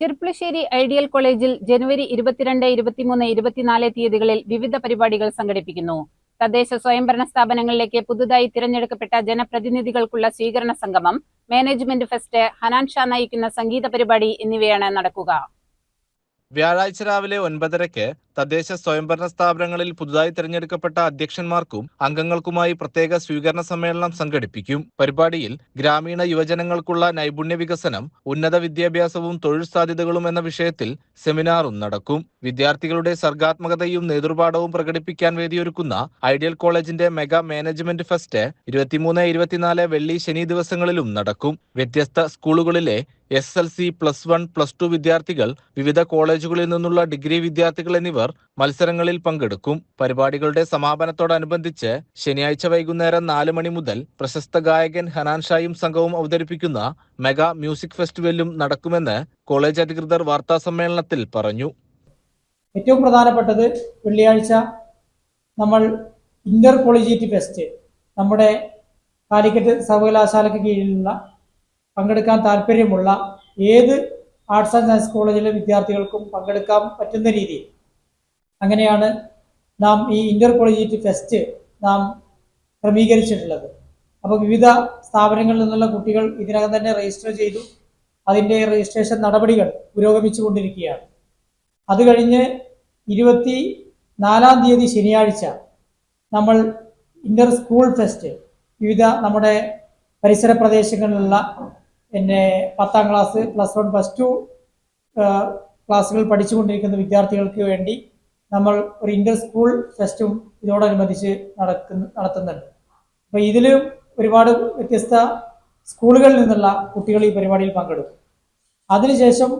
Cherpulassery ideal കോളേജിൽ ജനുവരി ഇരുപത്തിരണ്ട് ഇരുപത്തിമൂന്ന് ഇരുപത്തിനാല് തീയതികളിൽ വിവിധ പരിപാടികൾ സംഘടിപ്പിക്കുന്നു. തദ്ദേശ സ്വയംഭരണ സ്ഥാപനങ്ങളിലേക്ക് പുതുതായി തിരഞ്ഞെടുക്കപ്പെട്ട ജനപ്രതിനിധികൾക്കുള്ള സ്വീകരണ സംഗമം മാനേജ്മെന്റ് ഫെസ്റ്റ് ഹനാൻ ഷാ നയിക്കുന്ന സംഗീത പരിപാടി എന്നിവയാണ് നടക്കുക. വ്യാഴാഴ്ച രാവിലെ ഒൻപതരയ്ക്ക് തദ്ദേശ സ്വയംഭരണ സ്ഥാപനങ്ങളിൽ പുതുതായി തിരഞ്ഞെടുക്കപ്പെട്ട അധ്യക്ഷന്മാർക്കും അംഗങ്ങൾക്കുമായി പ്രത്യേക സ്വീകരണ സമ്മേളനം സംഘടിപ്പിക്കും. പരിപാടിയിൽ ഗ്രാമീണ യുവജനങ്ങൾക്കുള്ള നൈപുണ്യ വികസനം ഉന്നത വിദ്യാഭ്യാസവും തൊഴിൽ സാധ്യതകളും എന്ന വിഷയത്തിൽ സെമിനാറും നടക്കും. വിദ്യാർത്ഥികളുടെ സർഗാത്മകതയും നേതൃപാഠവും പ്രകടിപ്പിക്കാൻ വേദിയൊരുക്കുന്ന ഐഡിയൽ കോളേജിന്റെ മെഗാ മാനേജ്മെന്റ് ഫെസ്റ്റ് ഇരുപത്തിമൂന്ന് ഇരുപത്തിനാല് വെള്ളി ശനി ദിവസങ്ങളിലും നടക്കും. വ്യത്യസ്ത സ്കൂളുകളിലെ S L C plus one plus two വിദ്യാർത്ഥികൾ വിവിധ കോളേജുകളിൽ നിന്നുള്ള ഡിഗ്രി വിദ്യാർത്ഥികൾ എന്നിവർ മത്സരങ്ങളിൽ പങ്കെടുക്കും. പരിപാടികളുടെ സമാപനത്തോടനുബന്ധിച്ച് ശനിയാഴ്ച വൈകുന്നേരം നാല് മണി മുതൽ പ്രശസ്ത ഗായകൻ ഹനാൻ ഷായും സംഘവും അവതരിപ്പിക്കുന്ന മെഗാ മ്യൂസിക് ഫെസ്റ്റിവലും നടക്കുമെന്ന് കോളേജ് അധികൃതർ വാർത്താസമ്മേളനത്തിൽ പറഞ്ഞു. ഏറ്റവും പ്രധാനപ്പെട്ടത് വെള്ളിയാഴ്ച നമ്മൾ ഇന്റർ കോളേജിയറ്റ് ഫെസ്റ്റ്. നമ്മുടെ കാലിക്കറ്റ് സർവകലാശാലയ്ക്ക് കീഴിലുള്ള പങ്കെടുക്കാൻ താല്പര്യമുള്ള ഏത് ആർട്സ് ആൻഡ് സയൻസ് കോളേജിലെ വിദ്യാർത്ഥികൾക്കും പങ്കെടുക്കാൻ പറ്റുന്ന രീതിയിൽ. അങ്ങനെയാണ് നാം ഈ ഇന്റർ കോളേജിയറ്റ് ഫെസ്റ്റ് നാം ക്രമീകരിച്ചിട്ടുള്ളത്. അപ്പോൾ വിവിധ സ്ഥാപനങ്ങളിൽ നിന്നുള്ള കുട്ടികൾ ഇതിനകം തന്നെ രജിസ്റ്റർ ചെയ്തു. അതിന്റെ രജിസ്ട്രേഷൻ നടപടികൾ പുരോഗമിച്ചു കൊണ്ടിരിക്കുകയാണ് അത് കഴിഞ്ഞ് ഇരുപത്തി നാലാം തീയതി ശനിയാഴ്ച നമ്മൾ ഇന്റർ സ്കൂൾ ഫെസ്റ്റ് വിവിധ നമ്മുടെ പരിസര പ്രദേശങ്ങളിലുള്ള പിന്നെ പത്താം class plus one plus two ക്ലാസ്സുകൾ പഠിച്ചുകൊണ്ടിരിക്കുന്ന വിദ്യാർത്ഥികൾക്ക് വേണ്ടി നമ്മൾ ഒരു ഇന്റർ സ്കൂൾ ഫെസ്റ്റും ഇതിനോടനുബന്ധിച്ച് നടക്കുന്ന നടത്തുന്നുണ്ട്. അപ്പോൾ ഇതിലും ഒരുപാട് വ്യത്യസ്ത സ്കൂളുകളിൽ നിന്നുള്ള കുട്ടികൾ ഈ പരിപാടിയിൽ പങ്കെടുക്കും. അതിനുശേഷം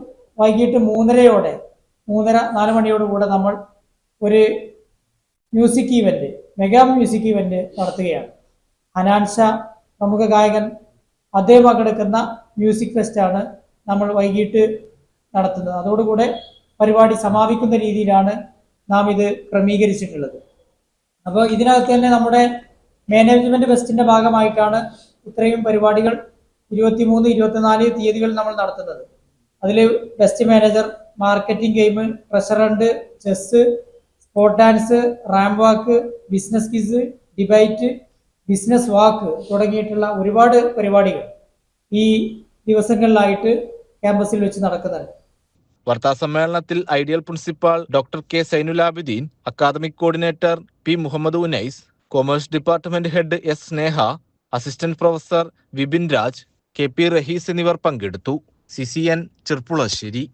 വൈകിട്ട് മൂന്നരയോടെ മൂന്നര നാല് മണിയോടുകൂടെ നമ്മൾ ഒരു music event mega music event നടത്തുകയാണ്. അനാൻഷ പ്രമുഖ ഗായകൻ അദ്ദേഹം പങ്കെടുക്കുന്ന മ്യൂസിക് ഫെസ്റ്റാണ് നമ്മൾ വൈകിട്ട് നടത്തുന്നത്. അതോടുകൂടെ പരിപാടി സമാപിക്കുന്ന രീതിയിലാണ് നാം ഇത് ക്രമീകരിച്ചിട്ടുള്ളത്. അപ്പോൾ ഇതിനകത്ത് തന്നെ നമ്മുടെ മാനേജ്മെന്റ് ഫെസ്റ്റിന്റെ ഭാഗമായിട്ടാണ് ഇത്രയും പരിപാടികൾ ഇരുപത്തിമൂന്ന് ഇരുപത്തിനാല് തീയതികൾ നമ്മൾ നടത്തുന്നത്. അതിൽ best manager marketing game treasure hunt chess sport dance ramp walk walk business quiz debate business walk തുടങ്ങിയിട്ടുള്ള ഒരുപാട് പരിപാടികൾ ഈ ദിവസങ്ങളിലായിട്ട് ക്യാമ്പസിൽ വെച്ച് നടക്കുന്നുണ്ട്. വാർത്താസമ്മേളനത്തിൽ ideal principal doctor K Zainulabideen academic coordinator P Muhammad Unais commerce department head S Sneha assistant professor Vipin Raj K P Rahees എന്നിവർ പങ്കെടുത്തു. C C N Cherpulassery.